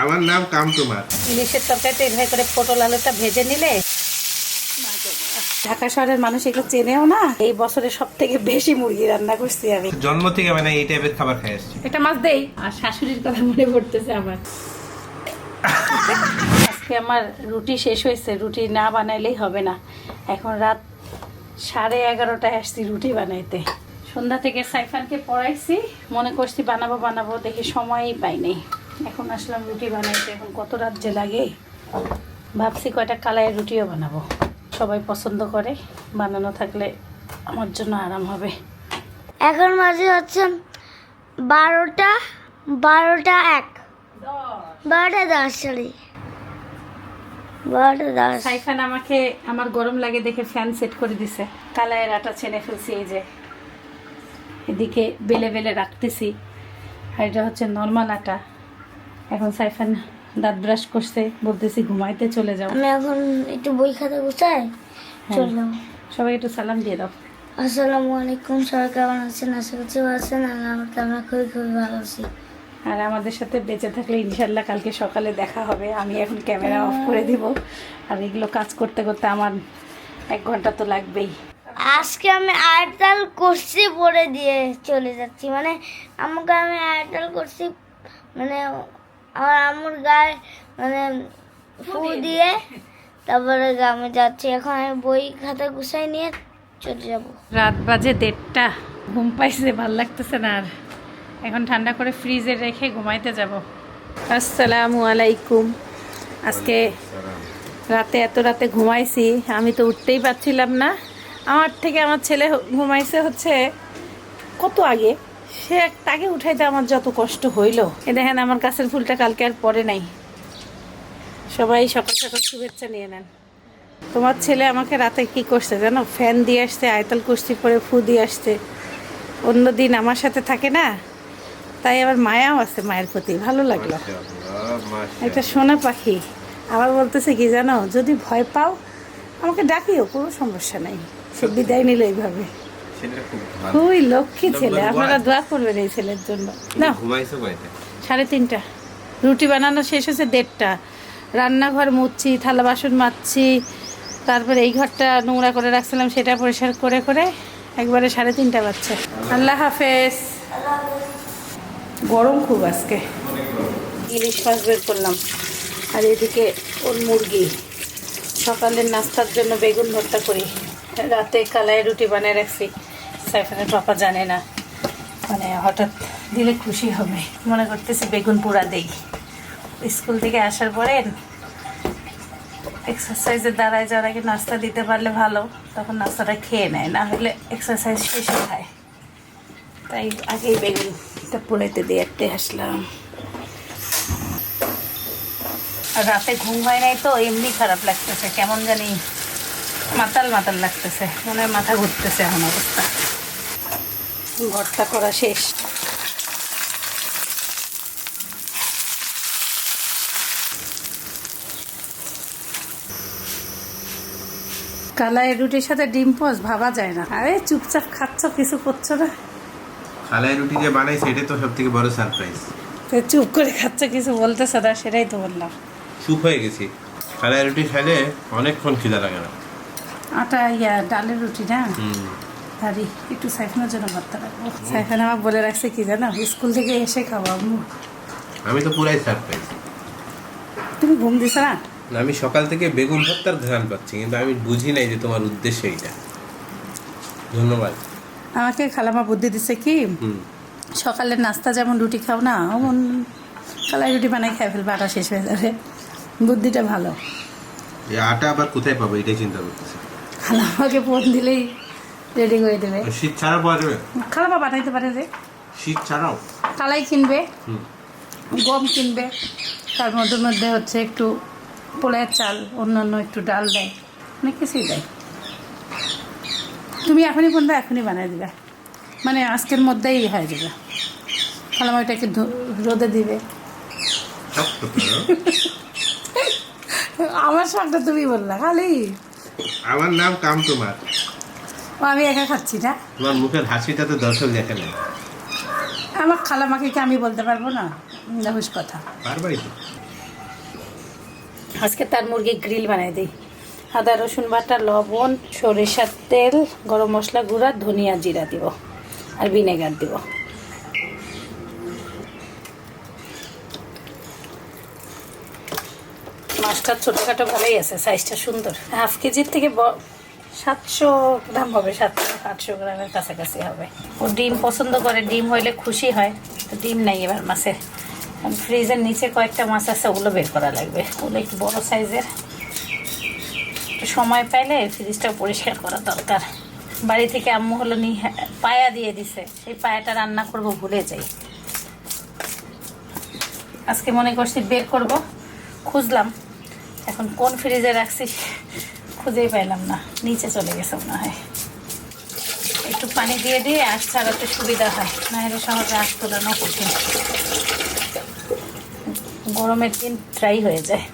আমার নাম কাম তোমার ইলিশের তরকারিটা এইভাবে করে পটল আলুটা ভেজে নিলে? ঢাকা শহরের মানুষ এগুলো চেনেও না। এই বছরে সব থেকে বেশি মুরগি রান্না করছি আমি। জন্ম থেকে মানে এই টাইপের খাবার খাই আসছি। এটা মাছ দেই। আর শাশুড়ির কথা মনে পড়তেছে আমার। আজকে আমার রুটি শেষ হয়েছে। রুটি না বানাইলেই হবে না। এখন রাত সাড়ে এগারোটায় আসছি রুটি বানাইতে। সন্ধ্যা থেকে সাইফানকে পড়াইছি। মনে করছি বানাবো বানাবো। দেখি সময়ই পাইনি এখন আসলাম রুটি বানাইতে এখন কত রাত যে লাগে। ভাবছি কয়টা কালাইয়ের রুটিও বানাবো। সবাই পছন্দ করে বানানো থাকলে আমার জন্য আরাম হবে। এখন মাঝে হচ্ছে বারোটা বারোটা এক। বারোটা দশ সরি বারোটা দশ। সাইফান আমাকে আমার গরম লাগে দেখে ফ্যান সেট করে দিছে। কালায়ের আটা ছেনে ফেলছি এই যে। এদিকে বেলে বেলে রাখতেছি। আর এটা হচ্ছে নর্মাল আটা। এখন সাইফান দাঁত ব্রাশ করছে বলতেছি ঘুমাইতে চলে যাও। আমি এখন একটু বই খাতা গুছাই চললাম সবাই একটু সালাম দিয়ে দাও। আসসালামু আলাইকুম সবাই কেমন আছেন? আশা করছি আছেন। আর আমরা খুবই খুবই ভালো আছি। আর আমাদের সাথে বেঁচে থাকলে ইনশাল্লাহ কালকে সকালে দেখা হবে। আমি এখন ক্যামেরা অফ করে দিব। আর এগুলো কাজ করতে করতে আমার এক ঘণ্টা তো লাগবেই। আজকে আমি আয়তাল করছি পরে দিয়ে চলে যাচ্ছি। মানে আমাকে আমি আয়তাল করছি মানে আমার আমার গায়ে মানে ফু দিয়ে তারপরে গ্রামে যাচ্ছি। এখন আমি বই খাতা গুছাই নিয়ে চলে যাব। রাত বাজে দেড়টা। ঘুম পাইছে ভালো লাগতেছে না আর। এখন ঠান্ডা করে ফ্রিজে রেখে ঘুমাইতে যাব। আসসালামু আলাইকুম। আজকে রাতে এত রাতে ঘুমাইছি আমি তো উঠতেই পারছিলাম না। আমার থেকে আমার ছেলে ঘুমাইছে হচ্ছে কত আগে? সে তাকে উঠাইতে আমার যত কষ্ট হইল। এ দেখেন আমার গাছের ফুলটা কালকে আর পরে নাই। সবাই সকাল সকাল শুভেচ্ছা নিয়ে নেন। তোমার ছেলে আমাকে রাতে কি করছে জানো? ফ্যান দিয়ে আসছে আয়তাল কুস্তি পরে ফু দিয়ে আসছে। অন্য দিন আমার সাথে থাকে না তাই আবার মায়াও আছে মায়ের প্রতি। ভালো লাগল। একটা সোনা পাখি। আবার বলতেছে কি জানো যদি ভয় পাও আমাকে ডাকিও কোনো সমস্যা নাই। সে বিদায় নিল এইভাবে। সেটা খুব ভালো। খুবই লক্ষ্মী ছেলে আপনারা দোয়া করবেন এই ছেলের জন্য। না ঘুমাইছো কয়টা সাড়ে তিনটা। রুটি বানানো শেষ হয়েছে দেড়টা। রান্নাঘর মুছছি থালা বাসন মাজছি তারপরে এই ঘরটা নোংরা করে রাখছিলাম সেটা পরিষ্কার করে করে একবারে সাড়ে তিনটা বাচ্চা আল্লাহ হাফেজ। গরম খুব আজকে। ইলিশ মাছ বের করলাম। আর এদিকে ওর মুরগি। সকালের নাস্তার জন্য বেগুন ভর্তা করি। রাতে কালাই রুটি বানিয়ে রাখছি। সাইফানের পাপা জানে না। মানে হঠাৎ দিলে খুশি হবে। মনে করতেছি বেগুন পোড়া দেই। স্কুল থেকে আসার পরে এক্সারসাইজের দ্বারায় যারা আগে নাস্তা দিতে পারলে ভালো, তখন নাস্তাটা খেয়ে নেয়, না হলে এক্সারসাইজ শেষে খায় তাই আগেই বেগুনটা পোড়াইতে দিয়ে একটা আসলাম। আর রাতে ঘুম হয় নাই তো, এমনি খারাপ লাগতেছে, কেমন জানি মাতাল মাতাল লাগতেছে, মনে মাথা ঘুরতেছে এখন অবস্থা। ভর্তা করা শেষ। কালাই রুটির সাথে ডিম পোস ভাবা যায় না। আরে চুপচাপ খাচ্ছ কিছু করছ না? কালাই রুটি যে বানাই সেটাই তো সব থেকে বড় সারপ্রাইজ তো চুপ করে খাচ্ছ কিছু বলতেছো না সেটাই তো বললাম। চুপ হয়ে গেছি। কালাই রুটি খাইলে অনেকক্ষণ খিদা লাগে না। আটা ইয়া ডালের রুটি না? হুম একটু সাইফানের জন্য ভর্তা রাখব সাইফান আমার বলে রাখছে কি জানো স্কুল থেকে এসে খাব আম্মু। আমি তো পুরাই সারপ্রাইজ তুমি ঘুম দিছ না? আমি সকাল থেকে বেগুন ভর্তার ধ্যান পাচ্ছি কিন্তু আমি বুঝি নাই যে তোমার উদ্দেশ্য এইটা। ধন্যবাদ। আমাকে খালামা বুদ্ধি দিছে কি সকালের নাস্তা যেমন রুটি খাও না অমন কালাই রুটি বানাই খাই ফেলবে আটা শেষ হয়ে যাবে। বুদ্ধিটা ভালো। এই আটা আবার কোথায় পাবো এটাই চিন্তা করতেছি। খালামাকে ফোন দিলেই রেডি করে দেবে। শীত ছাড়াও পাওয়া যাবে? খালামা পাঠাইতে পারে যে। শীত ছাড়াও? কালাই কিনবে গম কিনবে তার মধ্যে মধ্যে হচ্ছে একটু পোলের চাল অন্যান্য একটু ডাল দেয়। অনেক কিছুই দেয়। তুমি এখনই বলবে এখনই বানিয়ে দিবে। মানে আজকের মধ্যেই হয়ে যাবে। খালামা ওইটাকে রোদে দিবে। আমার শখটা তুমি বললা খালি। আমার নাম কাম তোমার। ও আমি একা খাচ্ছি না। তোমার মুখের হাসিটা তো দর্শক দেখে নেয়। আমার খালামাকে কি আমি বলতে পারব না? রাহুস কথা। পারবাই তো। আজকে তার মুরগি গ্রিল বানিয়ে দিই। আদা রসুন বাটা লবণ সরিষার তেল গরম মশলা গুঁড়া ধনিয়া জিরা দিব আর ভিনেগার দিব। মাছটা ছোটোখাটো ভালোই আছে সাইজটা সুন্দর। হাফ কেজির থেকে সাতশো গ্রাম হবে, সাতশো, আটশো গ্রামের কাছাকাছি হবে। ও ডিম পছন্দ করে, ডিম হইলে খুশি হয়। ডিম নাই এবার মাছের ফ্রিজের নিচে কয়েকটা মাছ আছে, ওগুলো বের করা লাগবে। ওগুলো একটু বড় সাইজের। সময় পাইলে ফ্রিজটা পরিষ্কার করা দরকার। বাড়ি থেকে আম্মু হলো নি, পায়া দিয়ে দিছে। সেই পায়াটা রান্না করব ভুলে যাই। আজকে মনে করছি বের করব। খুঁজলাম, এখন কোন ফ্রিজে রাখছি? খুঁজেই পাইলাম না। নিচে চলে গেছে মনে হয়। একটু পানি দিয়ে দিয়ে আঁশ ছাড়াতে সুবিধা হয় না হলে সহজে আঁশ তোলানো কঠিন। গরমের দিন ড্রাই হয়ে যায়।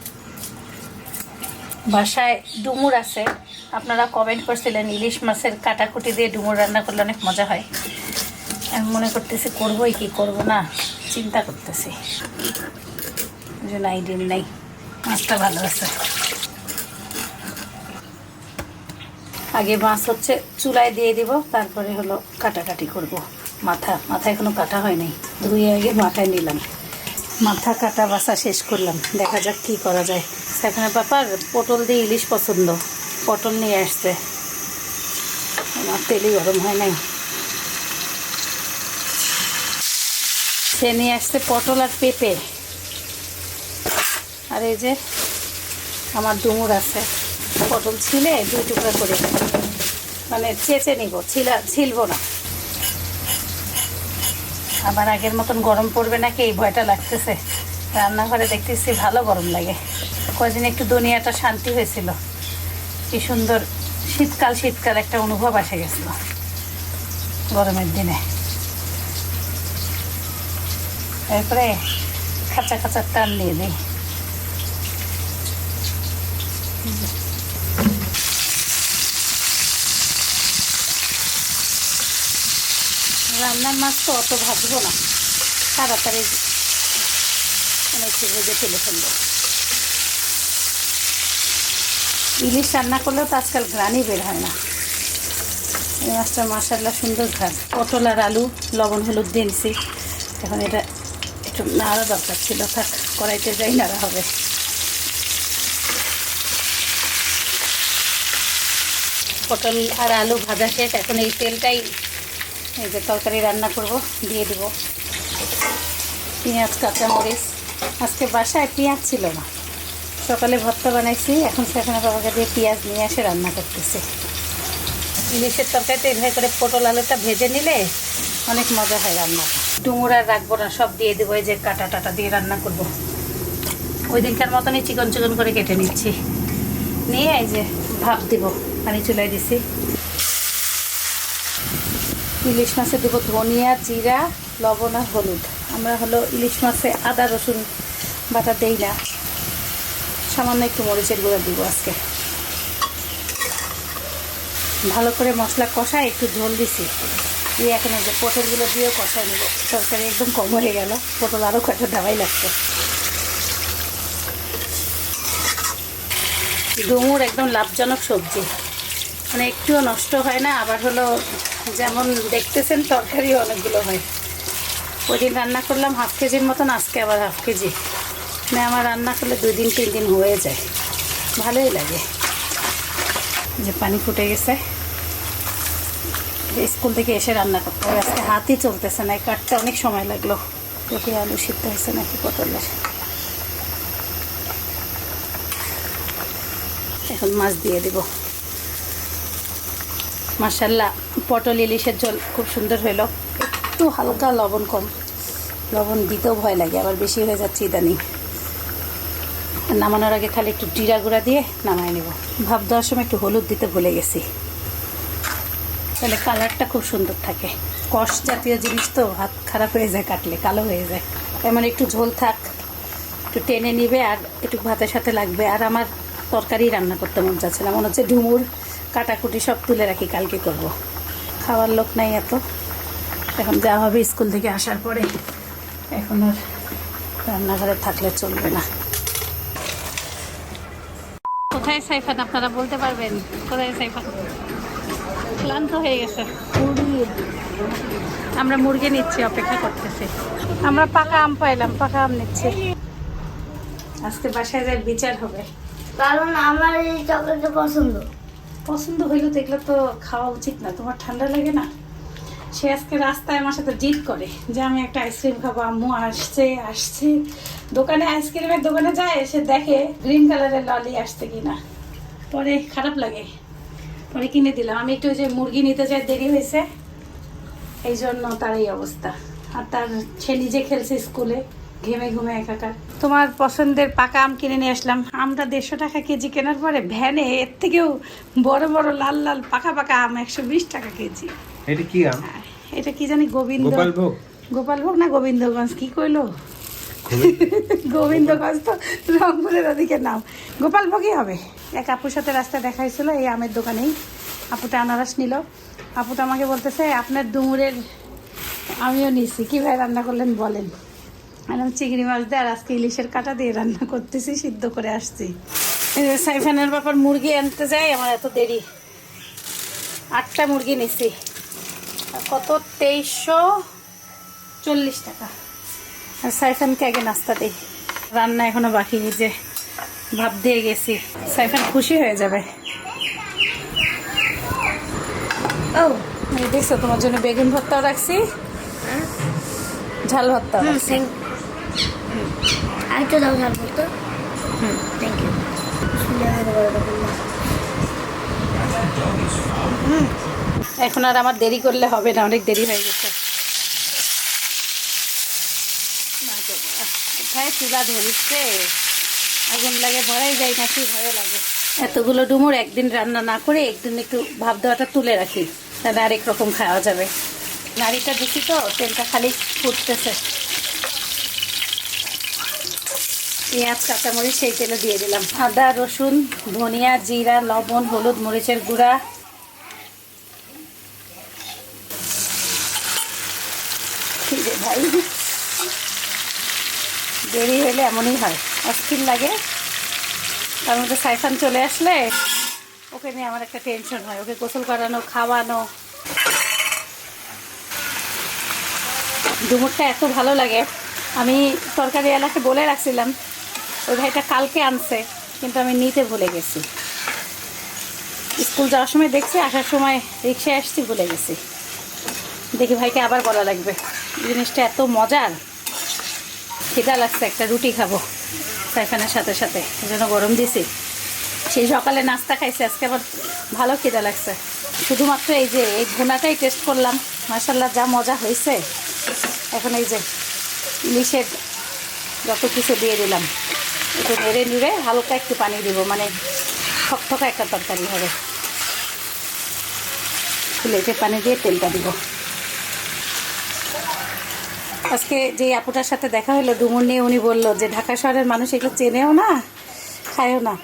বাসায় ডুমুর আছে। আপনারা কমেন্ট করছিলেন ইলিশ মাছের কাটাকুটি দিয়ে ডুমুর রান্না করলে অনেক মজা হয়। আমি মনে করতেছি, করবোই কি করব না? চিন্তা করতেছি। ওই যে নাই ডিম নাই। মাছটা ভালো আছে। আগে মাছ হচ্ছে চুলায় দিয়ে দিব, তারপরে হলো কাটাকাটি করব। মাথা মাথা এখনও কাটা হয়নি। ধুয়ে আগে মাথায় নিলাম। মাথা কাটা বাসা শেষ করলাম। দেখা যাক কি করা যায়। সেখানে ব্যাপার পটল দিয়ে ইলিশ পছন্দ। পটল নিয়ে আসছে। আমার তেলই গরম হয় নাই। সে নিয়ে আসছে পটল আর পেঁপে। আর এই যে আমার ডুমুর আছে। পটল ছিলে দুই টুকরা করে। মানে চেঁচে নিব, ছিলা, ছিলবো না। আবার আগের মতন গরম পড়বে নাকি, এই ভয়টা লাগতেছে। রান্নাঘরে দেখতেছি ভালো গরম লাগে। কদিন একটু দুনিয়াটা শান্তি হয়েছিল। কি সুন্দর শীতকাল শীতকাল একটা অনুভব আসে গেছিল গরমের দিনে। এরপরে খাঁচা খাঁচা টান নিয়ে দিই রান্নার মাছ তো অত ভাজবো না। তাড়াতাড়ি মানে একটু ভেজে ফেলে ফেলব। ইলিশ রান্না করলেও তো আজকাল গ্রানই বের হয় না। এই মাছটা মাসাল্লা সুন্দর ঘ্রাণ। পটল আর আলু, লবণ, হলুদ দিয়েছি এখন এটা একটু নাড়া দরকার ছিল, থাক, কড়াইতে যাই, নাড়া হবে। পটল আর আলু ভাজা শেষ, এখন এই তেলটাই এই যে তরকারি রান্না করব, দিয়ে দিব। পেঁয়াজ, কাঁচামরিচ। আজকে বাসায় পেঁয়াজ ছিল না। সকালে ভর্তা বানাইছি, এখন সেখানে বাবাকে দিয়ে পেঁয়াজ নিয়ে এসে রান্না করতেছি। ইলিশের তরকারিতে এইভাবে করে পটল আলুটা ভেজে নিলে অনেক মজা হয় রান্নাটা। ডুমুর আর রাখব না, সব দিয়ে দেবো, এই যে কাটা টাটা দিয়ে রান্না করব। ওই দিনকার মতনই চিকন চিকন করে কেটে নিচ্ছি। নিয়ে এই যে ভাপ দিব, পানি চুলাই দিছি। ইলিশ মাছে দেবো ধনিয়া, জিরা, লবণ আর হলুদ। আমরা হলো ইলিশ মাছে আদা, রসুন বাটা দেই না। সামান্য একটু মরিচের গুঁড়া দিব আজকে। ভালো করে মশলা কষায় একটু ঝোল দিছি। দিয়ে এখন যে পটলগুলো দিয়েও কষায় নেব। তরকারি একদম কম হয়ে গেল। পটল আরও কয়েকটা দেওয়াই লাগতো ডুমুর একদম লাভজনক সবজি। মানে একটুও নষ্ট হয় না, আবার হলো যেমন দেখতেছেন, তরকারি অনেকগুলো হয়। ওই দিন রান্না করলাম হাফ কেজির মতন, আজকে আবার হাফ কেজি। মানে আমার রান্না করলে দুই দিন, তিন দিন হয়ে যায়। ভালোই লাগে। যে পানি ফুটে গেছে। স্কুল থেকে এসে রান্না করতে হবে। আজকে হাতই চলতেছে না কাটতে অনেক সময় লাগল। রুটি, আলু সিদ্ধ হয়েছে নাকি পটলের। এখন মাছ দিয়ে দিব। মাসাল্লাহ পটল, ইলিশের জল খুব সুন্দর হইল। একটু হালকা লবণ কম। লবণ দিতেও ভয় লাগে, আবার বেশি হয়ে যাচ্ছে ইদানিং। নামানোর আগে খালি একটু জিরা গুঁড়া দিয়ে নামাই নেব। ভাব দেওয়ার সময় একটু হলুদ দিতে ভুলে গেছি। তাহলে কালারটা খুব সুন্দর থাকে। কষ জাতীয় জিনিস তো হাত খারাপ হয়ে যায়, কাটলে কালো হয়ে যায়। এমন একটু ঝোল থাক, একটু টেনে নিবে আর একটু ভাতের সাথে লাগবে। আর আমার তরকারি রান্না করতে মন চাচ্ছে না, মনে হচ্ছে ডুমুর কাটাকুটি সব তুলে রাখি কালকে করব। খাওয়ার লোক নাই এত। এখন যা হবে স্কুল থেকে আসার পরে। এখন আর রান্নাঘরে থাকলে চলবে না। কোথায় সাইফান আপনারা বলতে পারবেন? কোথায় সাইফান? ক্লান্ত হয়ে গেছে। আমরা মুরগি নিচ্ছি অপেক্ষা করতেছি। আমরা পাকা আম পাইলাম পাকা আম নিচ্ছি। আজকে বাসায় যাই বিচার হবে। কারণ আমার এই চকলেটটা পছন্দ। পছন্দ হইল তো এগুলো তো খাওয়া উচিত না, তোমার ঠান্ডা লাগে না? সে আজকে রাস্তায় আমার সাথে জিদ করে যে আমি একটা আইসক্রিম খাব, আম্মু আসছে আসছে। দোকানে আইসক্রিমের দোকানে যায়, এসে দেখে গ্রিন কালারের ললি আসছে কিনা। পরে খারাপ লাগে। পরে কিনে দিলাম। আমি একটু যে মুরগি নিতে যাই, দেরি হয়েছে। এই জন্য তার এই অবস্থা। আর তার, সে নিজে খেলছে স্কুলে। ঘেমে ঘুমে একাকার। তোমার পছন্দের পাকা আম কিনে নিয়ে আসলাম। আমটা দেড়শো টাকা কেজি কেনার পরে ভ্যানে এর থেকেও বড় বড় লাল লাল পাকা পাকা আম একশো বিশ টাকা কেজি। এটা কি আম? এটা কি জানি গোবিন্দ গোপালভোগ গোপালভোগ না গোবিন্দগঞ্জ? কি কইলো? গোবিন্দগঞ্জ তো রংপুরের ওদিকে নাম। গোপালভোগই হবে। এক আপুর সাথে রাস্তা দেখা হয়েছিল এই আমের দোকানেই। আপুটা আনারস নিল। আপুটা আমাকে বলতেছে আপনার ডুমুরের আমিও নিছি কীভাবে রান্না করলেন বলেন? আর আমি চিংড়ি মাছ দিয়ে আর আজকে ইলিশের কাটা দিয়ে রান্না করতেছি সিদ্ধ করে আসছি। সাইফানের ব্যাপার মুরগি আনতে যাই আমার এত দেরি। আটটা মুরগি নিছি। কত? তেইশশো চল্লিশ টাকা। আর সাইফানকে আগে নাস্তা দিই। রান্না এখনও বাকি যে ভাব দিয়ে গেছি। সাইফান খুশি হয়ে যাবে। ও দেখছ তোমার জন্য বেগুন ভর্তাও রাখছি। ঝাল ভর্তাও রাখছি। আরেকটা দাও ঝাল বলতো হুম। থ্যাংক ইউ এখন আর আমার দেরি করলে হবে না অনেক দেরি হয়ে গেছে। কোথায় চুলা ধরিচ্ছে আগুন লাগে ভরাই যায় নাকি ভয় লাগে। এতগুলো ডুমুর একদিন রান্না না করে একদিন একটু ভাব দেওয়াটা তুলে রাখি তাহলে আরেক রকম খাওয়া যাবে। নাড়িটা দিছি তো তেলটা খালি ফুটতেছে। পেঁয়াজ, কাঁচামরিচ সেই তেলে দিয়ে দিলাম। আদা, রসুন, ধনিয়া, জিরা, লবণ, হলুদ, মরিচের গুঁড়া। ভাই, দেরি হলে এমনই হয়, অস্থির লাগে। তার মধ্যে সাইফান চলে আসলে ওকে নিয়ে আমার একটা টেনশন হয়, ওকে গোসল করানো, খাওয়ানো। ডুমুরটা এত ভালো লাগে। আমি তরকারি এলাকে বলে রাখছিলাম ওই ভাইটা কালকে আনছে, কিন্তু আমি নিতে ভুলে গেছি। স্কুল যাওয়ার সময় দেখছি, আসার সময় রিক্সায় আসছি, ভুলে গেছি। দেখি ভাইকে আবার বলা লাগবে। জিনিসটা এত মজার। খিদা লাগছে, একটা রুটি খাব সাইফানের সাথে সাথে জন্য গরম দিছি। সেই সকালে নাস্তা খাইছে, আজকে আবার ভালো খিদা লাগছে। শুধুমাত্র এই যে, এই ঘোনাটাই টেস্ট করলাম। মাসাল্লাহ যা মজা হয়েছে। এখন এই যে, ইলিশের যত কিছু দিয়ে দিলাম। একটু নেড়ে নিড়ে হালকা একটু পানি দিব মানে থকথকা একটা তরকারি হবে। প্লেটে পানি দিয়ে তেলটা দিব। আজকে যে আপুটার সাথে দেখা হলো ডুমুর নিয়ে উনি বলল যে ঢাকা শহরের মানুষ এগুলো চেনেও না খায়ও না।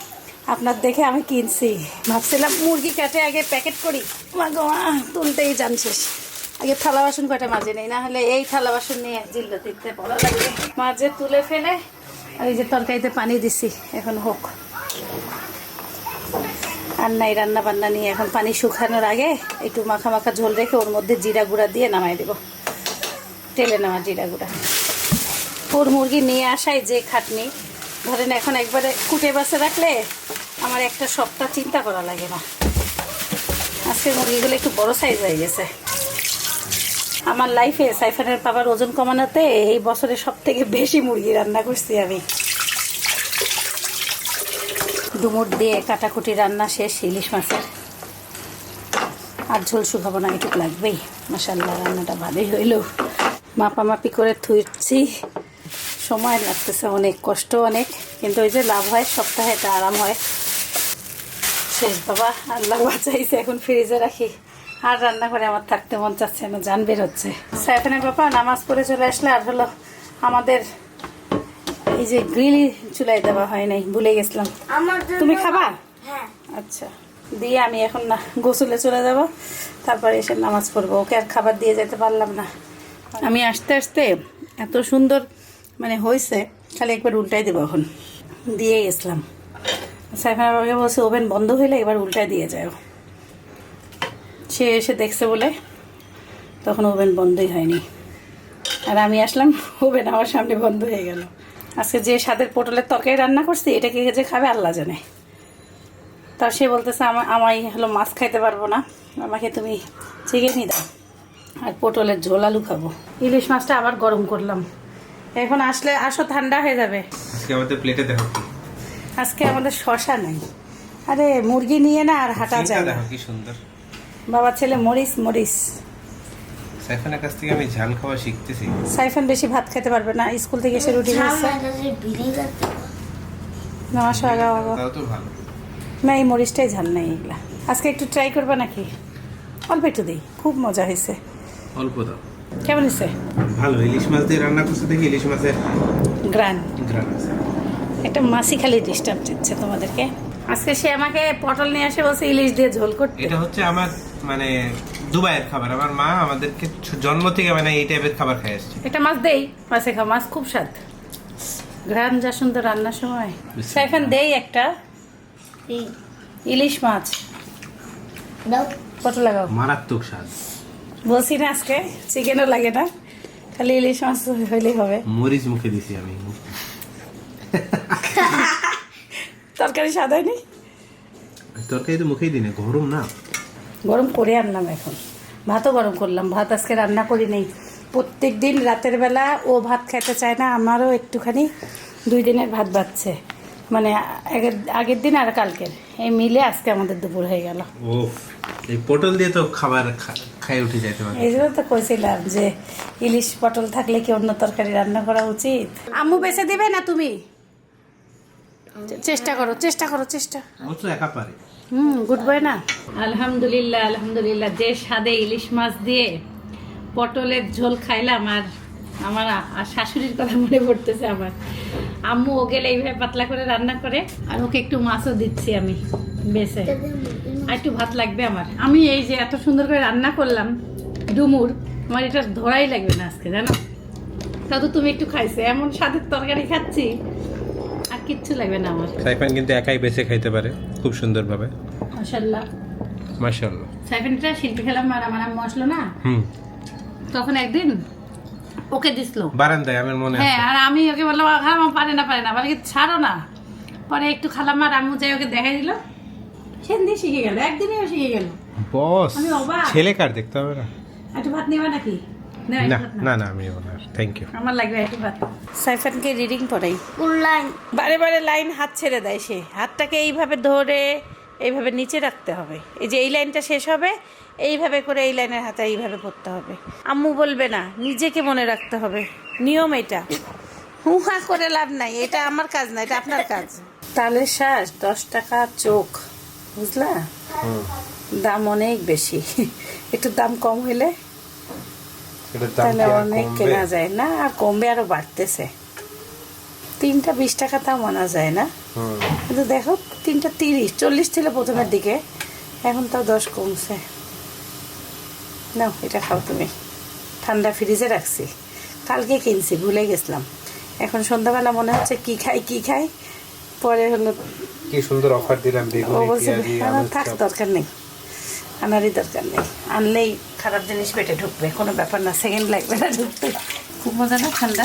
আপনার দেখে আমি কিনছি। ভাবছিলাম মুরগি কাটে আগে প্যাকেট করি। মা গো মা, তুলতেই জানছিস আগে থালা বাসন কটা মাঝে নেই না হলে এই থালা বাসন নিয়ে জিল্ল দিতে বড় লাগবে। মাঝে তুলে ফেলে আর এই যে তরকারিতে পানি দিছি, এখন হোক। আর নাই রান্না বান্না নিয়ে এখন পানি শুকানোর আগে একটু মাখা মাখা ঝোল রেখে ওর মধ্যে জিরা গুঁড়া দিয়ে নামাই দেবো। টেলে নেওয়া জিরা গুঁড়া। ওর মুরগি নিয়ে আসাই যে খাটনি। ধরেন এখন একবারে কুটে বাসে রাখলে আমার একটা সপ্তাহ চিন্তা করা লাগে না। আজকে মুরগিগুলো একটু বড় সাইজ হয়ে গেছে। আমার লাইফে সাইফানের বাবার ওজন কমানোতে এই বছরে সব থেকে বেশি মুরগি রান্না করছি আমি। ডুমুর দিয়ে কাটাকুটি রান্না শেষ, ইলিশ মাছের। আর ঝোল শুকাবো না, এটুকু লাগবেই। মাসাল্লাহ রান্নাটা ভালোই হইল। মাপামাপি করে থুইছি সময় লাগতেছে অনেক, কষ্ট অনেক। কিন্তু ওই যে লাভ হয়, সপ্তাহে এটা আরাম হয়। শেষ, বাবা, আল্লাহ বাঁচাইছে, এখন ফ্রিজে রাখি। আর রান্না করে আমার থাকতে মন চাচ্ছে না জান বের হচ্ছে। সাইফানের বাবা নামাজ পড়ে চলে আসলে আর হলো আমাদের এই যে গ্রিল চুলাই দেওয়া হয় নাই ভুলে গেছিলাম। তুমি খাবা? হ্যাঁ। আচ্ছা দিয়ে আমি এখন না গোসলে চলে যাব তারপরে এসে নামাজ পড়ব। ওকে আর খাবার দিয়ে যেতে পারলাম না। আমি আসতে আসতে এত সুন্দর মানে হয়েছে খালি একবার উল্টাই দেবো এখন। দিয়ে গেছিলাম। সাইফান বাবাকে বলছে ওভেন বন্ধ হইলে এবার উল্টাই দিয়ে যাও। সে এসে দেখছে বলে তখন ওভেন বন্ধই হয়নি। আর আমি আসলাম ওভেন আমার সামনে বন্ধ হয়ে গেল। আজকে যে স্বাদের পটলের তরকারি রান্না করছি এটা কে যে খাবে আল্লাহ জানে। তা সে বলতেছে আমার আমায় হলো মাছ খাইতে পারব না আমাকে তুমি চিকেনই দাও। আর পটলের ঝোল আলু খাব। ইলিশ মাছটা আবার গরম করলাম। এখন আসলে আসো ঠান্ডা হয়ে যাবে। আজকে আমাদের প্লেটে দেখো আজকে আমাদের শশা নাই। আরে মুরগি নিয়ে না আর হাঁটা যায় না। কি সুন্দর। বাবা ছেলে মরিস মরিস। সাইফানের কাছ থেকে আমি ঝাল খাওয়া শিখতেছি। সাইফান বেশি ভাত খেতে পারবে না স্কুল থেকে এসে রুটি খাচ্ছে না আগা আগা তাও তো ভালো। না এই মরিচটাই ঝাল নাই এগুলা। আজকে একটু ট্রাই করবা নাকি? অল্প একটু দিই খুব মজা হয়েছে। অল্প দাও। কেমন হয়েছে? ভালো ইলিশ মাছ দিয়ে রান্না করছে দেখি ইলিশ মাছের গ্রান। গ্রান আছে। একটা মাসি খালি ডিস্টার্ব দিচ্ছে তোমাদেরকে। আজকে সে আমাকে পটল নিয়ে আসে বলছে ইলিশ দিয়ে ঝোল করতে। এটা হচ্ছে আমার মানে দুবাইয়ের খাবার। আমার মা আমাদেরকে জন্ম থেকে মানে এই টাইপের খাবার খাই আসছে। একটা মাছ দেই মাছে খা মাছ খুব স্বাদ। ঘ্রাণ যা সুন্দর রান্নার সময়। সাইফান দেই একটা। ইলিশ মাছ। দাও। পটল লাগাও। মারাত্মক স্বাদ। বলছি না আজকে চিকেনও লাগে না। খালি ইলিশ মাছ হইলেই হবে। মরিচ মুখে দিছি আমি। তরকারি স্বাদ হয়নি? তরকারি তো মুখেই দিনে গরম না। গরম করে আনলাম এখন। ভাতও গরম করলাম। ভাত আজকে রান্না করি নেই। প্রত্যেক দিন রাতের বেলা ও ভাত খেতে চায় না আমারও একটুখানি দুই দিনের ভাত বাচ্ছে। মানে আগের আগের দিন আর কালকের। এই মিলে আজকে আমাদের দুপুর হয়ে গেল। এই পটল দিয়ে তো খাবার খাই উঠে যাইতে পারে এই জন্য তো কইছিলাম যে ইলিশ পটল থাকলে কি অন্য তরকারি রান্না করা উচিত? আম্মু বেছে দিবে না তুমি? চেষ্টা করো চেষ্টা করো চেষ্টা। ও তো একা পারে। হুম গুড বয় না। আলহামদুলিল্লাহ আলহামদুলিল্লাহ যে স্বাদে ইলিশ মাছ দিয়ে পটলের ঝোল খাইলাম আর আমার আর শাশুড়ির কথা মনে পড়তেছে আমার। আম্মু ও গেলে এইভাবে পাতলা করে রান্না করে আর ওকে একটু মাছও দিচ্ছি আমি বেছে। আর একটু ভাত লাগবে আমার। আমি এই যে এত সুন্দর করে রান্না করলাম ডুমুর আমার এটা ধরাই লাগবে না আজকে জানো? তা তো তুমি একটু খাইছো এমন স্বাদের তরকারি খাচ্ছি। কিচ্ছু লাগবে না আমার। সাইফান কিন্তু একাই বেছে খাইতে পারে খুব সুন্দরভাবে। মাসাল্লাহ মাশাআল্লাহ। সাইফেনটা শিল্পী খেলাম আর আমার আম্মু আসলো না। হুম। তখন একদিন ওকে দিছিল বারান্দায় আমার মনে হ্যাঁ আর আমি ওকে বললাম খালামা পারে না পারে না। বলে কি ছাড়ো না। পরে একটু খালাম আর আম্মু যাই ওকে দেখাই দিল। সেদিন শিখে গেল একদিনে ও শিখে গেল। বস আমি অবাক। ছেলে কার দেখতে হবে না। একটু ভাত নেবা নাকি? না। না না। আমি ওনার থ্যাংক ইউ আমার লাগবে একটু ভাত। সাইফানকে রিডিং পড়াই। লাইন বারে বারে লাইন হাত ছেড়ে দেয় সে। হাতটাকে এইভাবে ধরে এইভাবে নিচে রাখতে হবে। এই যে এই লাইনটা শেষ হবে এইভাবে করে এই লাইনের হাতে এইভাবে পড়তে হবে। আম্মু বলবে না নিজেকে মনে রাখতে হবে। নিয়ম এটা। হুহা করে লাভ নাই। এটা আমার কাজ না এটা আপনার কাজ। তালের শ্বাস দশ টাকা চোখ বুঝলা? দাম অনেক বেশি। একটু দাম কম হইলে তাহলে অনেক কেনা যায় না আর কমবে আরও বাড়তেছে। তিনটা বিশ টাকা মানা যায় না। কিন্তু দেখো তিনটা তিরিশ চল্লিশ ছিল প্রথমের দিকে এখন তাও দশ কমছে। নাও এটা খাও তুমি। ঠান্ডা ফ্রিজে রাখছি। কালকে কিনছি ভুলে গেছিলাম। এখন সন্ধ্যাবেলা মনে হচ্ছে কি খাই কি খাই? পরে হলো কি সুন্দর অফার দিলাম থাক দরকার নেই। আনারই দরকার নেই। আনলেই খারাপ জিনিস পেটে ঢুকবে কোনো ব্যাপার না সেকেন্ড লাগবে না ঢুকতে। খুব মজা না ঠান্ডা?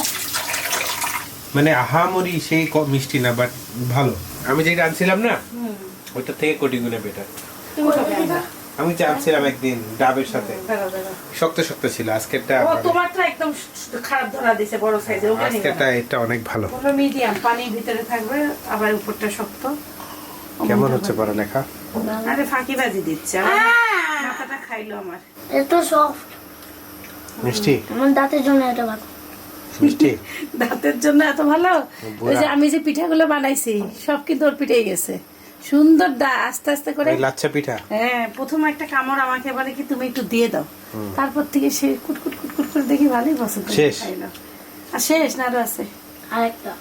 মানে আহামরি সেই মিষ্টি না বাট ভালো। আমি যেটা আনছিলাম না ওইটা থেকে কোটি গুণে বেটার? আমি চাচ্ছিলাম একদিন ডাবের সাথে। শক্ত শক্ত ছিল আজকেরটা ও তোমারটা একদম খারাপ ধরা দিছে বড় নিবে আজকেরটা এটা অনেক ভালো। মিডিয়াম পানি ভিতরে থাকবে আবার উপরটা শক্ত। কেমন হচ্ছে পড়ালেখা? আরে ফাঁকিবাজি দিচ্ছে। মাথাটা খাইলো আমার। এত সফট মিষ্টি? আমার দাঁতের জন্য এটা ভালো। মিষ্টি? দাঁতের জন্য এত ভালো? ওই যে আমি যে পিঠাগুলো বানাইছি সব কিন্তু ওর পিঠেই গেছে। সুন্দর দা আস্তে আস্তে করে ওই লাচ্ছা পিঠা? হ্যাঁ প্রথম একটা কামড় আমাকে বলে কি তুমি একটু দিয়ে দাও। তারপর থেকে সে কুটকুট কুটকুট করে দেখি ভালোই পছন্দ শেষ? আর শেষ না আরও আছে? আরেকটা।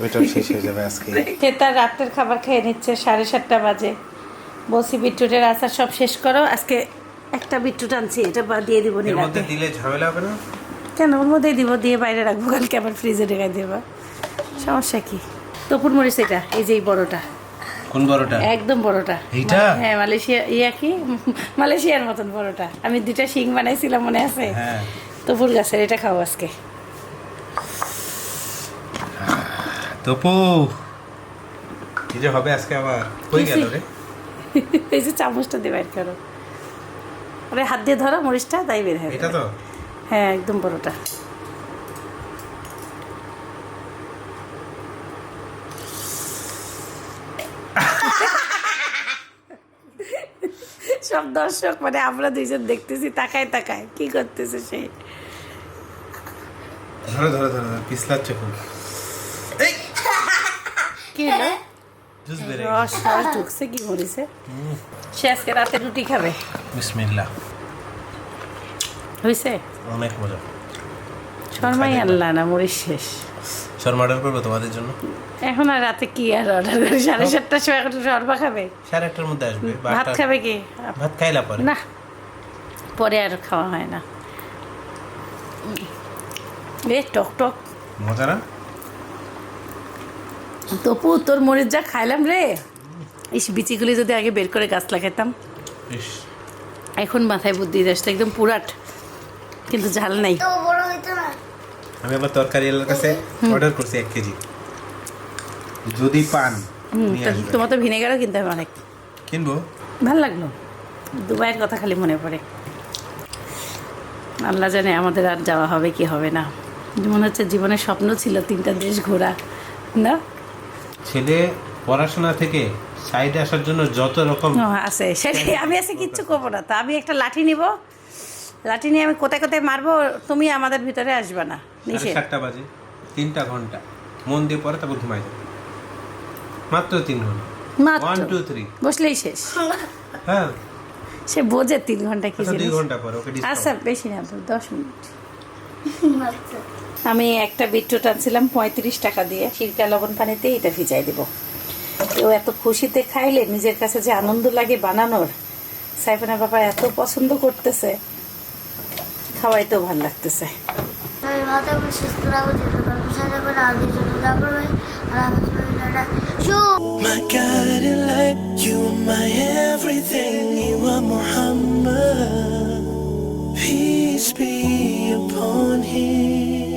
ওইটাও শেষ হয়ে যাবে আজকে। তেতার রাতের খাবার খেয়ে নিচ্ছে? সাড়ে সাতটা বাজে। বলছি বিট্রুটের আচার সব শেষ করো। আজকে একটা বিট্রুট আনছি এটা বা দিয়ে দিব এর মধ্যে দিলে ঝামেলা হবে না? কেন? ওর মধ্যেই দিব দিয়ে বাইরে রাখব কালকে আবার ফ্রিজে রেখে দেবো। সমস্যা কি? তপুর মরিচ এটা এই যে এই বড়টা। কোন বড়টা? একদম বড়টা। এইটা? হ্যাঁ মালয়েশিয়া ইয়া কি? মালয়েশিয়ার মতন বড়টা। আমি দুইটা শিং বানাইছিলাম মনে আছে? হ্যাঁ। তপুর গাছের এটা খাও আজকে। তপু কি যে হবে আজকে আবার? কই গেল রে। এই যে চামচটা দিয়ে বাইর করো। ওরে হাত দিয়ে ধরো মরিচটা তাই বের হয়ে এটা তো? হ্যাঁ একদম বড়টা। সব দর্শক মানে আমরা দুইজন দেখতেছি তাকায় তাকায় কি করতেছে সে? ধরো ধরো ধরো পিছলাচ্ছে খুব। কি হলো রস রস ঢুকছে কি মরিছে সে আজকে রাতে রুটি খাবে। বিসমিল্লাহ। হয়েছে অনেক মজা। শর্মাই আনলা না মরিচ শেষ। শর্মা অর্ডার করব তোমাদের জন্য? এখন আর রাতে কি আর অর্ডার করে সাড়ে সাতটার সময় এখন শর্মা খাবে। সাড়ে আটটার মধ্যে আসবে। ভাত খাবে কি? ভাত খাইলা পরে? না। পরে আর খাওয়া হয় না। এ টক টক। মজা না? তপু তোর মরিচ যা খাইলাম রে। ইস বিচিগুলি যদি আগে বের করে গাছ লাগাইতাম। এখন মাথায় বুদ্ধি আসতো একদম পুরাট কিন্তু ঝাল নাই। তো বড় হইতো না? আমি আবার তরকারি এলার কাছে অর্ডার করছি এক কেজি। যদি পান। তোমার তো ভিনেগারও কিনতে হবে অনেক। কিনবো? ভালো লাগল। দুবাইয়ের কথা খালি মনে পড়ে। আল্লাহ জানে আমাদের আর যাওয়া হবে কি হবে না। মনে হচ্ছে জীবনের স্বপ্ন ছিল তিনটা দেশ ঘোরা না? ছেলে পড়াশোনা থেকে সাইডে আসার জন্য যত রকম আছে। সেটাই আমি আছে কিচ্ছু করব না। তা আমি একটা লাঠি নিব। লাঠি নিয়ে আমি কোথায় কোথায় মারবো তুমি আমাদের ভিতরে আসবে না। সাতটা বাজে তিনটা ঘণ্টা। মন দিয়ে পরে তারপর ঘুমাই যাবে মাত্র তিন ঘণ্টা। ওয়ান টু মাত্র থ্রি বসলেই শেষ। হ্যাঁ। সে বোঝে তিন ঘণ্টা কি আচ্ছা দুই ঘণ্টা পরে ওকে আচ্ছা বেশি না দশ মিনিট। আমি একটা বিট্রুট আনছিলাম পঁয়ত্রিশ টাকা দিয়ে। সিরকা লবণ পানিতে এটা ভিজাই দেবো। ও এত খুশিতে খাইলে নিজের কাছে যে আনন্দ লাগে বানানোর সাইফানা বাবা এত পছন্দ করতেছে। খাওয়াইতেও ভালো লাগতেছে। My guiding light, you are my everything, you are Muhammad. peace be upon him.